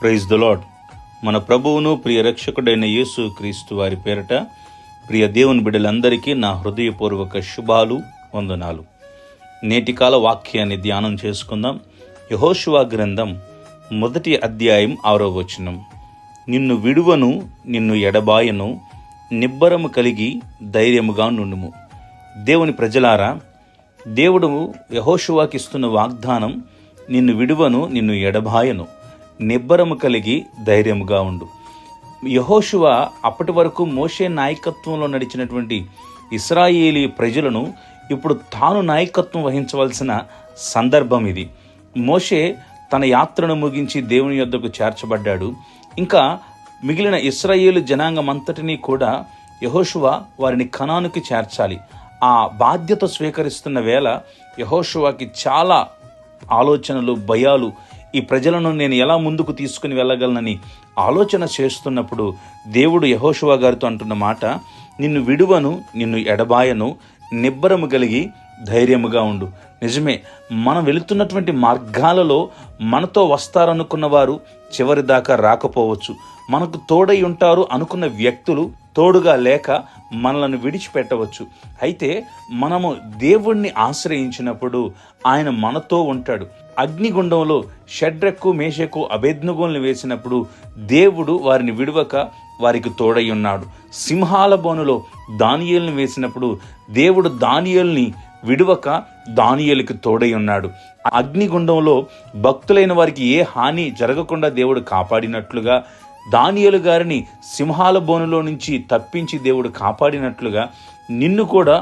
Praise the lord మన ప్రభువును ప్రియ రక్షకుడైన యేసు క్రీస్తు వారి పేరట ప్రియ దేవుని బిడ్డలందరికీ నా హృదయపూర్వక శుభాలు వందనాలు. నేటికాల వాక్యాన్ని ధ్యానం చేసుకుందాం. యహోశువా గ్రంథం మొదటి అధ్యాయం ఆరో వచనం. నిన్ను విడువను నిన్ను ఎడబాయను నిబ్బరము కలిగి ధైర్యముగా నుండుము. దేవుని ప్రజలారా దేవుడు యహోశువాకిస్తున్న వాగ్దానం నిన్ను విడువను నిన్ను ఎడబాయను. నిబ్బరము కలిగి ధైర్యముగా ఉండు. యహోషువ అప్పటి వరకు మోషే నాయకత్వంలో నడిచినటువంటి ఇస్రాయేలీ ప్రజలను ఇప్పుడు తాను నాయకత్వం వహించవలసిన సందర్భం ఇది. మోషే తన యాత్రను ముగించి దేవుని యొద్దకు చేర్చబడ్డాడు. ఇంకా మిగిలిన ఇస్రాయేలు జనాంగం అంతటినీ కూడా యహోషువ వారిని కణానికి చేర్చాలి. ఆ బాధ్యత స్వీకరిస్తున్న వేళ యహోశువాకి చాలా ఆలోచనలు భయాలు ఈ ప్రజలను నేను ఎలా ముందుకు తీసుకుని వెళ్ళగలనని ఆలోచన చేస్తున్నప్పుడు దేవుడు యహోషువా గారితో అంటున్న మాట నిన్ను విడువను నిన్ను ఎడబాయను నిబ్బరము కలిగి ధైర్యముగా ఉండు. నిజమే మనం వెళుతున్నటువంటి మార్గాలలో మనతో వస్తారనుకున్న వారు చివరి దాకా రాకపోవచ్చు. మనకు తోడై ఉంటారు అనుకున్న వ్యక్తులు తోడుగా లేక మనలను విడిచిపెట్టవచ్చు. అయితే మనము దేవుణ్ణి ఆశ్రయించినప్పుడు ఆయన మనతో ఉంటాడు. అగ్నిగుండంలో షడ్రకు మేషకు అభేజ్ఞగుల్ని వేసినప్పుడు దేవుడు వారిని విడవక వారికి తోడై ఉన్నాడు. సింహాల బోనులో దానియేల్ని వేసినప్పుడు దేవుడు దానియేల్ని విడువక దానియలకు తోడై ఉన్నాడు. అగ్నిగుండంలో భక్తులైన వారికి ఏ హాని జరగకుండా దేవుడు కాపాడినట్లుగా దానియలు గారిని సింహాల బోనులో నుంచి తప్పించి దేవుడు కాపాడినట్లుగా నిన్ను కూడా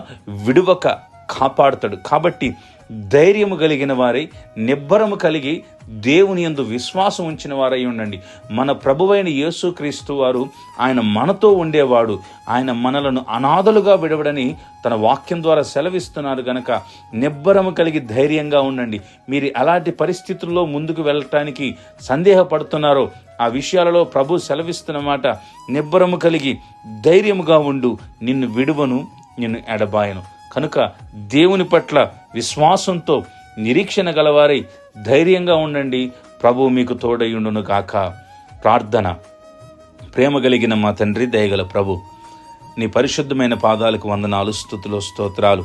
విడువక కాపాడుతాడు. కాబట్టి ధైర్యము కలిగిన వారై నిబ్బరము కలిగి దేవుని యందు విశ్వాసం ఉంచిన వారై ఉండండి. మన ప్రభువైన యేసుక్రీస్తు వారు ఆయన మనతో ఉండేవాడు. ఆయన మనలను అనాథలుగా విడవడని తన వాక్యం ద్వారా సెలవిస్తున్నారు గనక నిబ్బరము కలిగి ధైర్యంగా ఉండండి. మీరు అలాంటి పరిస్థితుల్లో ముందుకు వెళ్ళటానికి సందేహపడుతున్నారో ఆ విషయాలలో ప్రభు సెలవిస్తున్న మాట నిబ్బరము కలిగి ధైర్యముగా ఉండు. నిన్ను విడువను నిన్ను ఎడబాయను. కనుక దేవుని పట్ల విశ్వాసంతో నిరీక్షణ గలవారై ధైర్యంగా ఉండండి. ప్రభు మీకు తోడయుండును కాక ప్రార్థన. ప్రేమ కలిగిన మా తండ్రి దయగల ప్రభు నీ పరిశుద్ధమైన పాదాలకు వందనాలు స్థుతులు స్తోత్రాలు.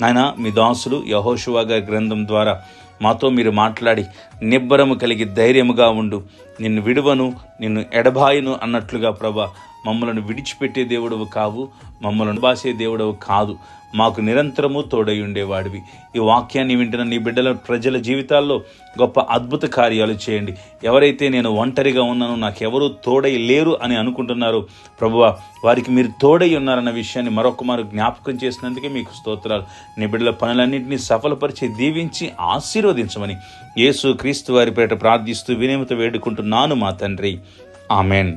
నాయన మీ దాసులు యహోషువా గారి గ్రంథం ద్వారా మాతో మీరు మాట్లాడి నిబ్బరము కలిగి ధైర్యముగా ఉండు. నిన్ను విడువను నిన్ను ఎడబాయను అన్నట్లుగా ప్రభా మమ్మలను విడిచిపెట్టే దేవుడవు కావు మమ్మలను బాసే దేవుడవు కాదు. మాకు నిరంతరము తోడై ఉండేవాడివి. ఈ వాక్యాన్ని వింటున్న నీ బిడ్డల ప్రజల జీవితాల్లో గొప్ప అద్భుత కార్యాలు చేయండి. ఎవరైతే నేను ఒంటరిగా ఉన్నానో నాకెవరూ తోడై లేరు అని అనుకుంటున్నారో ప్రభువ వారికి మీరు తోడై ఉన్నారన్న విషయాన్ని మరొక మారు జ్ఞాపకం చేసినందుకే మీకు స్తోత్రాలు. నీ బిడ్డల పనులన్నింటినీ సఫలపరిచి దీవించి ఆశీర్వదించమని యేసు క్రీస్తు వారి పేట ప్రార్థిస్తూ వినేమత వేడుకుంటున్నాను మా తండ్రి. ఆమెన్.